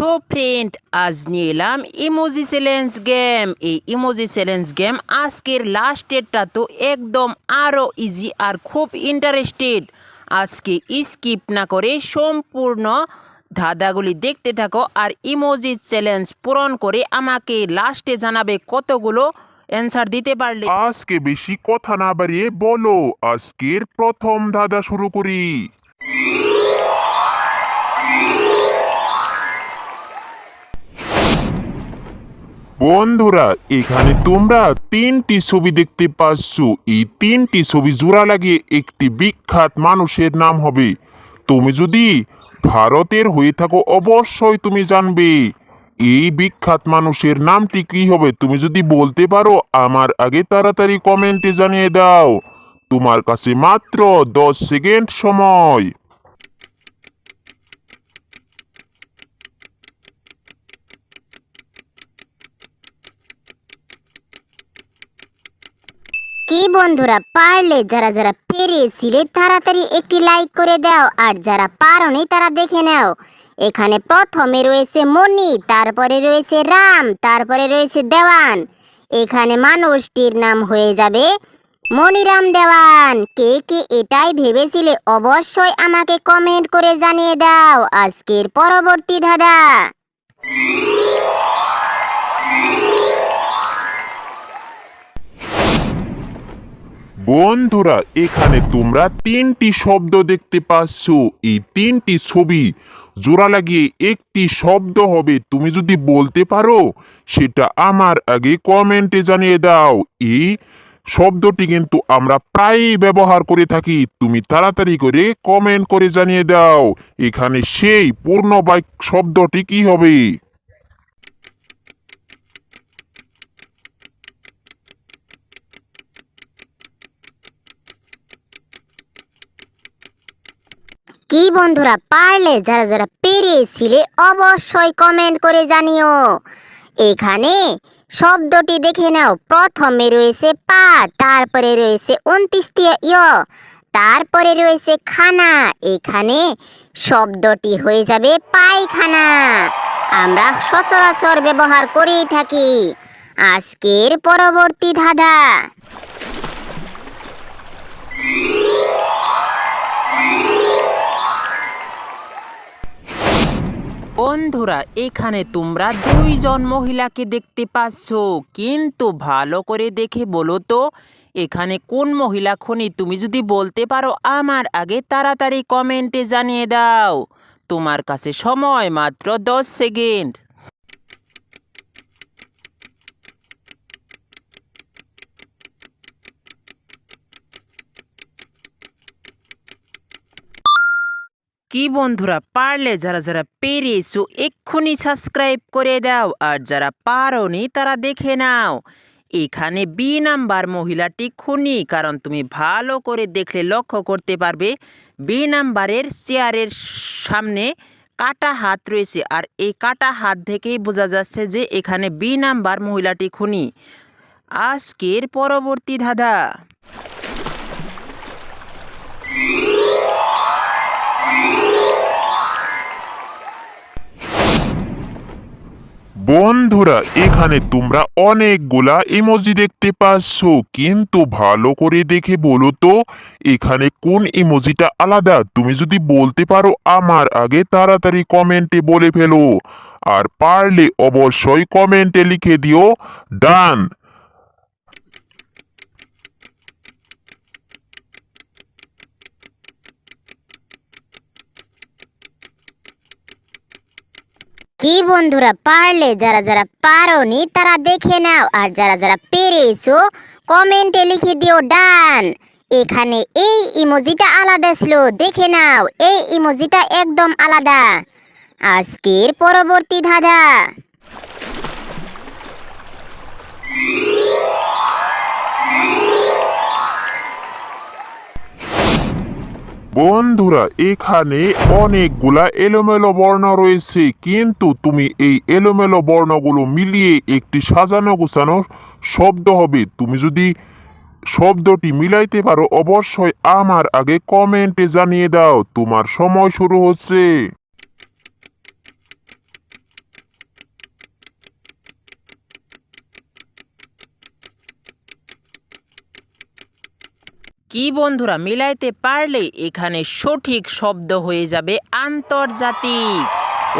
So friend আজ নিয়ে এলাম ইমোজি চ্যালেঞ্জ গেম এই ইমোজি চ্যালেঞ্জ গেম আজকের লাস্টেরটা তো একদম আরও ইজি আর খুব ইন্টারেস্টেড আজকে স্কিপ না করে সম্পূর্ণ ধাঁধাগুলি দেখতে থাকো আর ইমোজি চ্যালেঞ্জ পূরণ করে আমাকে লাস্টে জানাবে কতগুলো অ্যান্সার দিতে পারলে। আজকে বেশি কথা না বাড়িয়ে বলো, আজকের প্রথম ধাঁধা শুরু করি। বন্ধুরা, এখানে তোমরা তিনটি ছবি দেখতে পাচ্ছ। এই তিনটি ছবি জোড়া লাগিয়ে একটি বিখ্যাত মানুষের নাম হবে। তুমি যদি ভারতের হয়ে থাকো, অবশ্যই তুমি জানবে, এই বিখ্যাত মানুষের নামটি কি হবে। তুমি যদি বলতে পারো, আমার আগে তাড়াতাড়ি কমেন্টে জানিয়ে দাও। তোমার কাছে মাত্র দশ সেকেন্ড সময় কি বন্ধুরা, পারলে যারা যারা পেরেছিলে তাড়াতাড়ি একটি লাইক করে দাও, আর যারা পারোনি তারা দেখে নাও। এখানে প্রথমে রয়েছে মণি, তারপরে রয়েছে রাম, তারপরে রয়েছে দেওয়ান। এখানে মানুষটির নাম হয়ে যাবে মনিরাম দেওয়ান। কে কে এটাই ভেবেছিলে অবশ্যই আমাকে কমেন্ট করে জানিয়ে দাও। আজকের পরবর্তী ধাঁধা। বন্ধুরা, এখানে তোমরা তিনটি শব্দ দেখতে পাচ্ছ। এই তিনটি ছবি জোড়া লাগিয়ে একটি শব্দ হবে। তুমি যদি বলতে পারো, সেটা আমার আগে কমেন্টে জানিয়ে দাও। এই শব্দটি কিন্তু আমরা প্রায়ই ব্যবহার করে থাকি। তুমি তাড়াতাড়ি করে কমেন্ট করে জানিয়ে দাও। এখানে সেই পূর্ণ শব্দটি কি হবে? কি বন্ধুরা পারলে যারা যারা পেরেছিলে অবশ্যই কমেন্ট করে জানিও। এখানে শব্দটি দেখে নাও। প্রথমে রয়েছে পা, তারপরে রয়েছে উনত্রিশটিয়া ইয় তারপরে রয়েছে খানা। এখানে শব্দটি হয়ে যাবে পায়খানা। আমরা সচরাচর ব্যবহার করেই থাকি। আজকের পরবর্তী ধাঁধা। বন্ধুরা, এখানে তোমরা দুইজন মহিলাকে দেখতে পাচ্ছ। কিন্তু ভালো করে দেখে বলো তো, এখানে কোন মহিলা খনি? তুমি যদি বলতে পারো আমার আগে, তাড়াতাড়ি কমেন্টে জানিয়ে দাও। তোমার কাছে সময় মাত্র দশ সেকেন্ড। কি বন্ধুরা, পারলে যারা যারা পেরেছ, এক্ষুনি সাবস্ক্রাইব করে দাও, আর যারা পারোনি, তারা দেখে নাও। এখানে বি নাম্বার মহিলাটি খুনি, কারণ তুমি ভালো করে দেখলে লক্ষ্য করতে পারবে বি নাম্বারের চেয়ারের সামনে কাটা হাত রয়েছে, আর এই কাটা হাত থেকেই বোঝা যাচ্ছে যে এখানে বি নাম্বার মহিলাটি খুনি। আজকের পরবর্তী ধাঁধা। বন্ধুরা, এখানে তোমরা অনেকগুলা ইমোজি দেখতে পাচ্ছ। কিন্তু ভালো করে দেখে বলো তো, এখানে কোন ইমোজিটা আলাদা? তুমি যদি বলতে পারো আমার আগে, তাড়াতাড়ি কমেন্টে বলে ফেলো। আর পারলে অবশ্যই কমেন্টে লিখে দিও। ডান কি বন্ধুরা পারলে যারা যারা পারোনি তারা দেখে নাও, আর যারা যারা পেরেছ, কমেন্টে লিখে দিও ডান। এখানে এই ইমোজিটা আলাদা ছিল, দেখে নাও, এই ইমোজিটা একদম আলাদা। আজকের পরবর্তী ধাঁধা। বন্ধুরা, এখানে অনেকগুলা এলোমেলো বর্ণ রয়েছে, কিন্তু তুমি এই এলোমেলো বর্ণগুলো মিলিয়ে একটি সাজানো গোছানো শব্দ হবে। তুমি যদি শব্দটি মিলাইতে পারো, অবশ্যই আমার আগে কমেন্টে জানিয়ে দাও, তোমার সময় শুরু হচ্ছে। কি বন্ধুরা, মিলাইতে পারলে এখানে সঠিক শব্দ হয়ে যাবে আন্তর্জাতিক।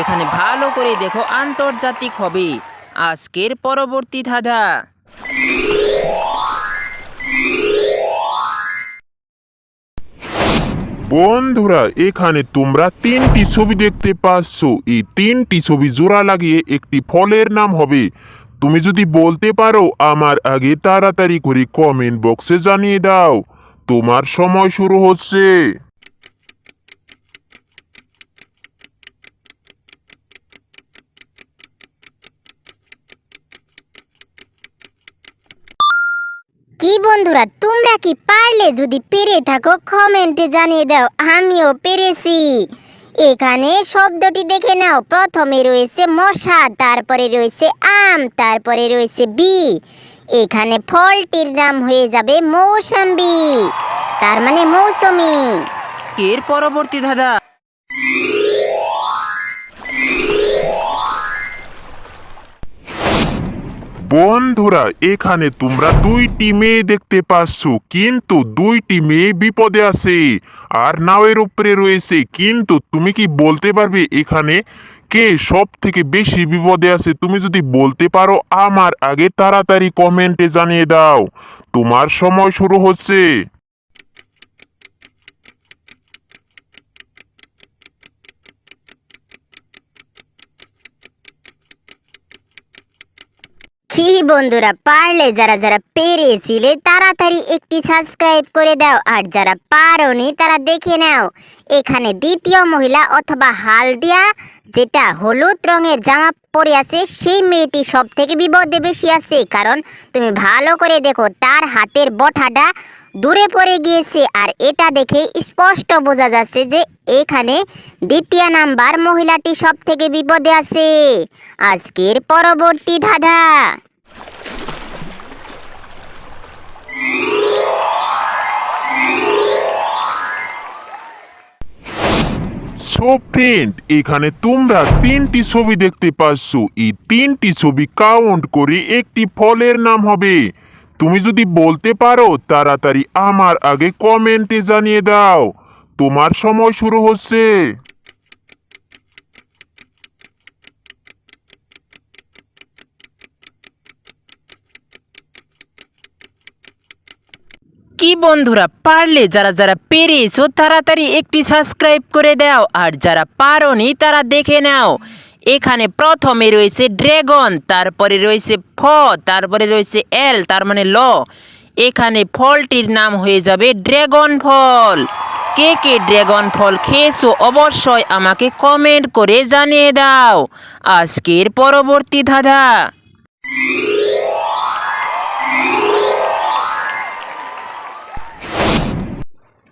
এখানে ভালো করে দেখো আন্তর্জাতিক হবে। আজকের পরবর্তী ধাঁধা। বন্ধুরা, এখানে তোমরা তিনটি ছবি দেখতে পাচ্ছ। এই তিনটি ছবি জোড়া লাগিয়ে একটি ফলের নাম হবে। তুমি যদি বলতে পারো, আমার আগে তাড়াতাড়ি করে কমেন্ট বক্সে জানিয়ে দাও। তোমার সময় শুরু হচ্ছে। কি বন্ধুরা, তোমরা কি পারলে যদি পেরে থাকো, কমেন্টে জানিয়ে দাও, আমিও পেরেছি। এখানে শব্দটি দেখে নাও, প্রথমে রয়েছে মশা, তারপরে রয়েছে আম, তারপরে রয়েছে বি। এখানে ফলটির নাম হয়ে যাবে মৌসাম্বি। তার মানে মৌসুমি। এর পরবর্তী ধাঁধা। বন্ধুরা এখানে তোমরা দুইটি মেয়ে দেখতে পাচ্ছ কিন্তু দুইটি মেয়ে বিপদে আছে। আর নাওয়ের উপরে রয়েছে কিন্তু তুমি কি বলতে পারবে এখানে? কে সব থেকে বেশি বিপদে আছে তুমি যদি বলতে পারো আমার আগে তাড়াতাড়ি কমেন্টে জানিয়ে দাও। তোমার সময় শুরু হচ্ছে। কি বন্ধুরা, পারলে যারা যারা পেরেছিলে তাড়াতাড়ি একটি সাবস্ক্রাইব করে দাও, আর যারা পারোনি তারা দেখে নাও। এখানে দ্বিতীয় মহিলা অথবা হালদিয়া, যেটা হলুদ রঙের জামা পরে আছে, সেই মেয়েটি সব থেকে বিপদে বেশি আছে, কারণ তুমি ভালো করে দেখো, তার হাতের বঠাটা দূরে পড়ে গিয়েছে আর এটা দেখে স্পষ্ট বোঝা যাচ্ছে যে এখানে দ্বিতীয় নাম্বার মহিলাটি সব থেকে বিপদে আছে। আজকের পরবর্তী ধাঁধা। এখানে তোমরা তিনটি ছবি দেখতে পাচ্ছ। এই তিনটি ছবি কাউন্ট করে একটি ফলের নাম হবে। তুমি যদি বলতে পারো, তাড়াতাড়ি আমার আগে কমেন্টে জানিয়ে দাও। তোমার সময় শুরু হচ্ছে। কি বন্ধুরা, পারলে যারা যারা পেরেছ, তাড়াতাড়ি একটি সাবস্ক্রাইব করে দাও, আর যারা পারোনি, তারা দেখে নাও। এখানে প্রথমে রয়েছে ড্রেগন, তারপরে রয়েছে ফ, তারপরে রয়েছে এল, তার মানে ল। এখানে ফলটির নাম হয়ে যাবে ড্রেগন ফল। কে কে ড্রাগন ফল খেয়েছো অবশ্যই আমাকে কমেন্ট করে জানিয়ে দাও। আজকের পরবর্তী ধাঁধা।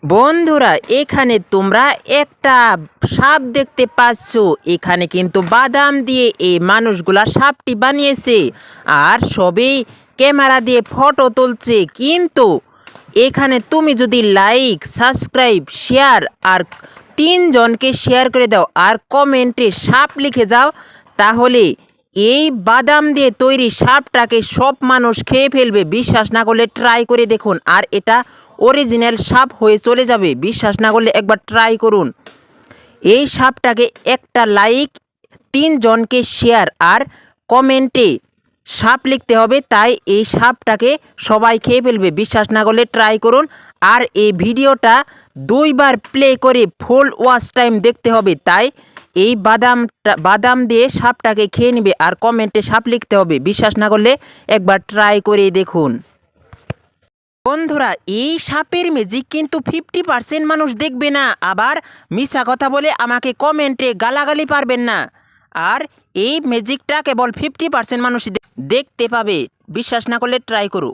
বন্ধুরা, এখানে তোমরা একটা সাপ দেখতে পাচ্ছ। এখানে কিন্তু বাদাম দিয়ে এই মানুষগুলা সাপটি বানিয়েছে। আর সবই ক্যামেরা দিয়ে ফটো তুলছে। কিন্তু এখানে তুমি যদি লাইক, সাবস্ক্রাইব, শেয়ার আর তিনজনকে শেয়ার করে দাও আর কমেন্টে সাপ লিখে যাও, তাহলে এই বাদাম দিয়ে তৈরি সাপটাকে সব মানুষ খেয়ে ফেলবে। বিশ্বাস না করলে ট্রাই করে দেখুন। আর এটা অরিজিনাল সাপ হয়ে চলে যাবে। বিশ্বাস না করলে একবার ট্রাই করুন। এই সাপটাকে একটা লাইক তিনজনকে শেয়ার আর কমেন্টে সাপ লিখতে হবে, তাই এই সাপটাকে সবাই খেয়ে ফেলবে। বিশ্বাস না করলে ট্রাই করুন। আর এই ভিডিওটা দুইবার প্লে করে ফুল ওয়াচ টাইম দেখতে হবে, তাই এই বাদামটা, বাদাম দিয়ে সাপটাকে খেয়ে নেবে আর কমেন্টে সাপ লিখতে হবে। বিশ্বাস না করলে একবার ট্রাই করে দেখুন। বন্ধুরা, এই সাপের ম্যাজিক কিন্তু ফিফটি পার্সেন্ট মানুষ দেখবে না। আবার মিশা কথা বলে আমাকে কমেন্টে গালাগালি পারবেন না। আর এই ম্যাজিকটা কেবল ফিফটি পার্সেন্ট মানুষ দেখতে পাবে। বিশ্বাস না করলে ট্রাই করো।